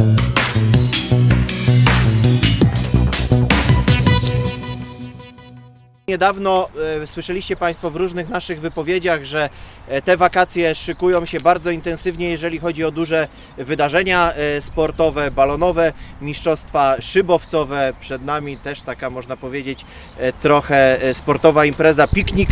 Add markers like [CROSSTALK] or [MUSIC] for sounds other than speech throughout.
thank you Niedawno e, słyszeliście Państwo w różnych naszych wypowiedziach, że e, te wakacje szykują się bardzo intensywnie, jeżeli chodzi o duże wydarzenia e, sportowe, balonowe, mistrzostwa szybowcowe. Przed nami też taka, można powiedzieć, trochę sportowa impreza, piknik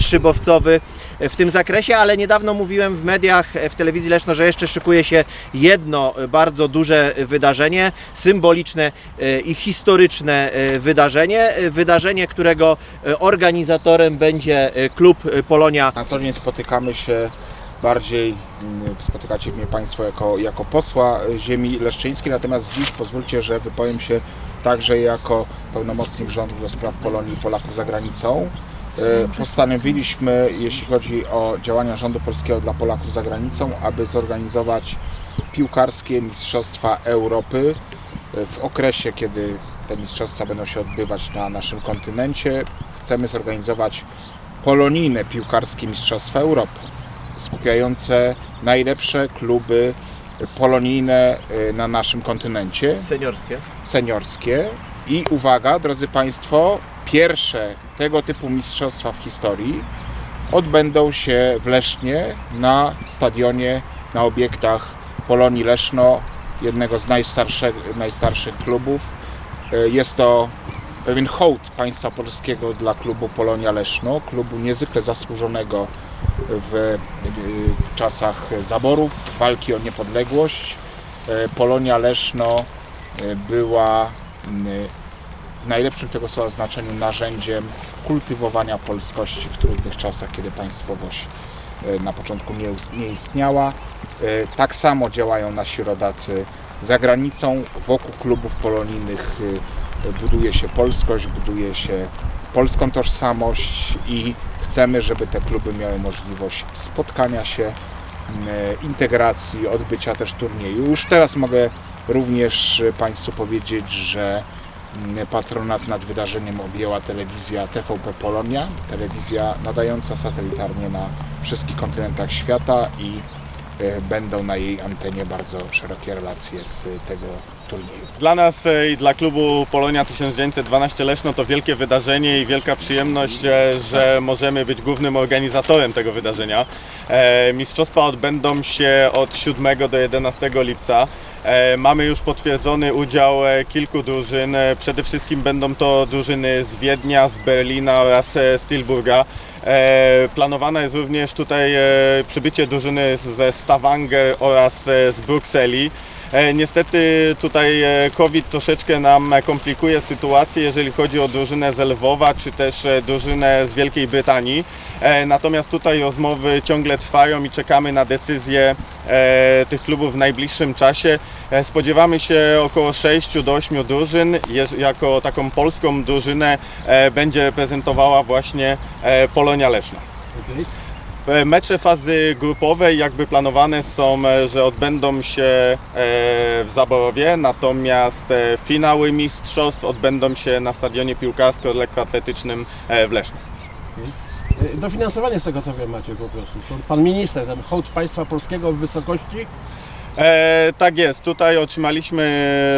szybowcowy w tym zakresie, ale niedawno mówiłem w mediach, w telewizji Leszno, że jeszcze szykuje się jedno bardzo duże wydarzenie, symboliczne i historyczne wydarzenie, wydarzenie, którego organizatorem będzie e, klub e, Polonia Na co dzień spotykamy się bardziej, mm, spotykacie mnie Państwo jako, jako posła ziemi leszczyńskiej, natomiast dziś pozwólcie, że wypowiem się także jako pełnomocnik rządu do spraw Polonii i Polaków za granicą. Postanowiliśmy, jeśli chodzi o działania rządu polskiego dla Polaków za granicą, aby zorganizować piłkarskie Mistrzostwa Europy w okresie, kiedy te mistrzostwa będą się odbywać na naszym kontynencie. Chcemy zorganizować polonijne piłkarskie Mistrzostwa Europy, skupiające najlepsze kluby polonijne y, na naszym kontynencie, seniorskie. seniorskie. I uwaga, drodzy Państwo, pierwsze tego typu mistrzostwa w historii odbędą się w Lesznie na stadionie, na obiektach Polonii Leszno, jednego z najstarszych, klubów. Y, Jest to pewien hołd państwa polskiego dla klubu Polonia Leszno, klubu niezwykle zasłużonego w y, czasach zaborów, walki o niepodległość. Y, Polonia Leszno y, była w najlepszym tego słowa znaczeniu narzędziem kultywowania polskości w trudnych czasach, kiedy państwowość na początku nie, istniała. Tak samo działają nasi rodacy za granicą. Wokół klubów polonijnych buduje się polskość, buduje się polską tożsamość i chcemy, żeby te kluby miały możliwość spotkania się, integracji, odbycia też turnieju. Już teraz mogę również Państwu powiedzieć, że patronat nad wydarzeniem objęła telewizja TVP Polonia, telewizja nadająca satelitarnie na wszystkich kontynentach świata i y, będą na jej antenie bardzo szerokie relacje z tego Dla nas e, i dla klubu Polonia 1912 Leszno to wielkie wydarzenie i wielka przyjemność, e, że możemy być głównym organizatorem tego wydarzenia. E, Mistrzostwa odbędą się od 7 do 11 lipca. Mamy już potwierdzony udział kilku drużyn. Przede wszystkim będą to drużyny z Wiednia, z Berlina oraz z Tilburga. Planowane jest również tutaj przybycie drużyny ze Stavanger oraz z Brukseli. E, Niestety tutaj e, COVID troszeczkę nam komplikuje sytuację, jeżeli chodzi o drużynę z Lwowa, czy też e, drużynę z Wielkiej Brytanii. Natomiast tutaj rozmowy ciągle trwają i czekamy na decyzję tych klubów w najbliższym czasie. Spodziewamy się około 6 do 8 drużyn. Jako taką polską drużynę będzie reprezentowała właśnie Polonia Leszno. E, Mecze fazy grupowej jakby planowane są, e, że odbędą się e, w Zaborowie, natomiast e, finały mistrzostw odbędą się na stadionie piłkarsko-lekkoatletycznym e, w Lesznie. Dofinansowanie z tego co wiem macie po prostu. Pan minister, ten hołd państwa polskiego w wysokości E, tak jest, tutaj otrzymaliśmy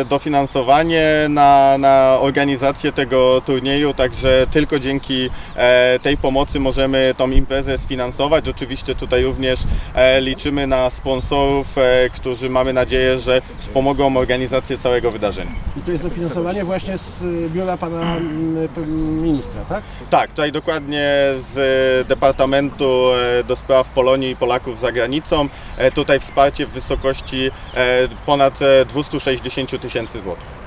dofinansowanie na, na organizację tego turnieju, także tylko dzięki e, tej pomocy możemy tą imprezę sfinansować. Oczywiście tutaj również e, liczymy na sponsorów, e, którzy mamy nadzieję, że wspomogą organizację całego wydarzenia. i to jest dofinansowanie właśnie z y, biura pana mm, p- ministra, tak? Tak, tutaj dokładnie z Departamentu e, do Spraw Polonii i Polaków za granicą. E, Tutaj wsparcie w wysokości e, ponad e, 260 tysięcy złotych.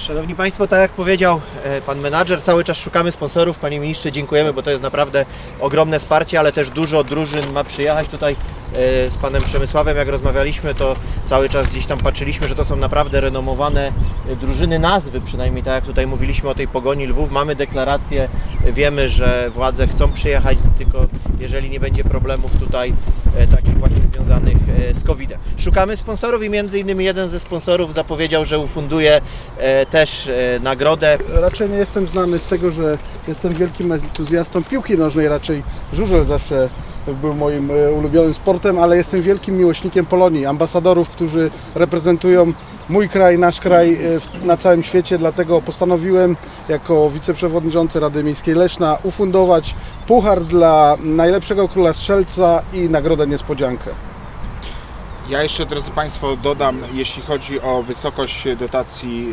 Szanowni Państwo, tak jak powiedział e, Pan menadżer, cały czas szukamy sponsorów. Panie Ministrze, dziękujemy, bo to jest naprawdę ogromne wsparcie, ale też dużo drużyn ma przyjechać tutaj e, z Panem Przemysławem. Jak rozmawialiśmy, to cały czas gdzieś tam patrzyliśmy, że to są naprawdę renomowane e, drużyny, nazwy przynajmniej, tak jak tutaj mówiliśmy o tej Pogoni Lwów. Mamy deklarację, e, wiemy, że władze chcą przyjechać, tylko jeżeli nie będzie problemów tutaj e, takich właśnie związanych e, z COVID-em. Szukamy sponsorów i między innymi jeden ze sponsorów zapowiedział, że ufunduje e, też e, nagrodę. Raczej nie jestem znany z tego, że jestem wielkim entuzjastą piłki nożnej, raczej żużel zawsze był moim e, ulubionym sportem, ale jestem wielkim miłośnikiem Polonii, ambasadorów, którzy reprezentują mój kraj, nasz kraj e, na całym świecie, dlatego postanowiłem jako wiceprzewodniczący Rady Miejskiej Leszna ufundować puchar dla najlepszego króla strzelca i nagrodę niespodziankę. Ja jeszcze, drodzy Państwo, dodam, jeśli chodzi o wysokość dotacji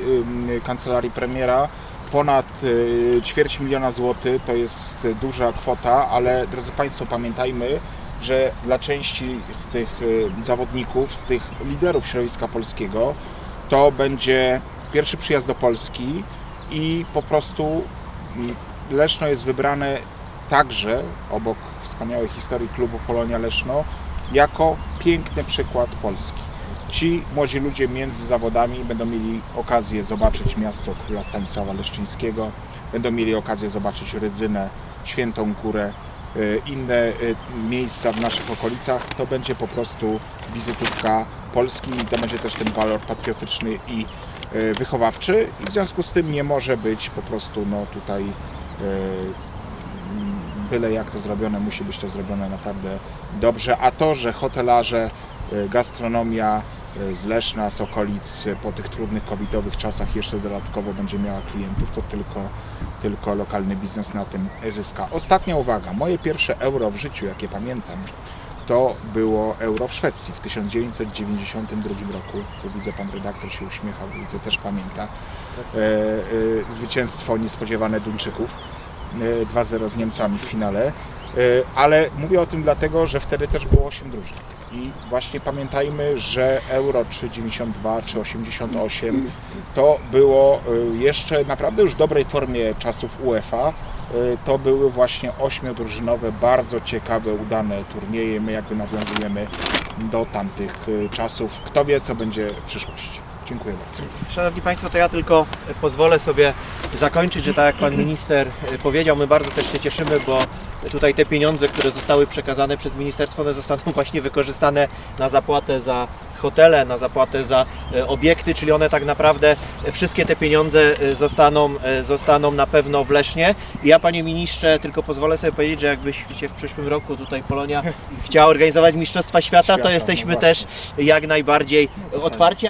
Kancelarii Premiera, ponad y, ćwierć miliona złotych to jest duża kwota, ale drodzy Państwo, pamiętajmy, że dla części z tych y, zawodników, z tych liderów środowiska polskiego, to będzie pierwszy przyjazd do Polski i po prostu mm, Leszno jest wybrane także, obok wspaniałej historii klubu Polonia Leszno, jako piękny przykład Polski. Ci młodzi ludzie między zawodami będą mieli okazję zobaczyć miasto króla Stanisława Leszczyńskiego, będą mieli okazję zobaczyć Rydzynę, Świętą Górę, y, inne y, miejsca w naszych okolicach. To będzie po prostu wizytówka Polski i to będzie też ten walor patriotyczny i y, wychowawczy i w związku z tym nie może być po prostu no tutaj y, byle jak to zrobione, musi być to zrobione naprawdę dobrze. A to, że hotelarze, gastronomia z Leszna, z okolic po tych trudnych covidowych czasach jeszcze dodatkowo będzie miała klientów, to tylko, tylko lokalny biznes na tym zyska. Ostatnia uwaga, moje pierwsze euro w życiu, jakie pamiętam, to było euro w Szwecji w 1992 roku. Tu widzę, pan redaktor się uśmiechał, widzę, też pamięta. E, e, zwycięstwo niespodziewane Duńczyków. e, 2-0 z Niemcami w finale. E, Ale mówię o tym dlatego, że wtedy też było 8 drużyn. I właśnie pamiętajmy, że Euro czy 92 czy 88 to było e, jeszcze naprawdę już w dobrej formie czasów UEFA. E, To były właśnie ośmiodrużynowe, bardzo ciekawe, udane turnieje. My jakby nawiązujemy do tamtych czasów. Kto wie, co będzie w przyszłości. Dziękuję bardzo. Szanowni Państwo, to ja tylko pozwolę sobie zakończyć, że tak jak Pan Minister powiedział, my bardzo też się cieszymy, bo tutaj te pieniądze, które zostały przekazane przez Ministerstwo, one zostaną [LAUGHS] właśnie wykorzystane na zapłatę za hotele, na zapłatę za e, obiekty, czyli one tak naprawdę e, wszystkie te pieniądze e, zostaną, zostaną na pewno w Lesznie. I ja Panie Ministrze tylko pozwolę sobie powiedzieć, że jakbyście w przyszłym roku tutaj Polonia chciała organizować Mistrzostwa Świata, to no jesteśmy też jak najbardziej otwarci.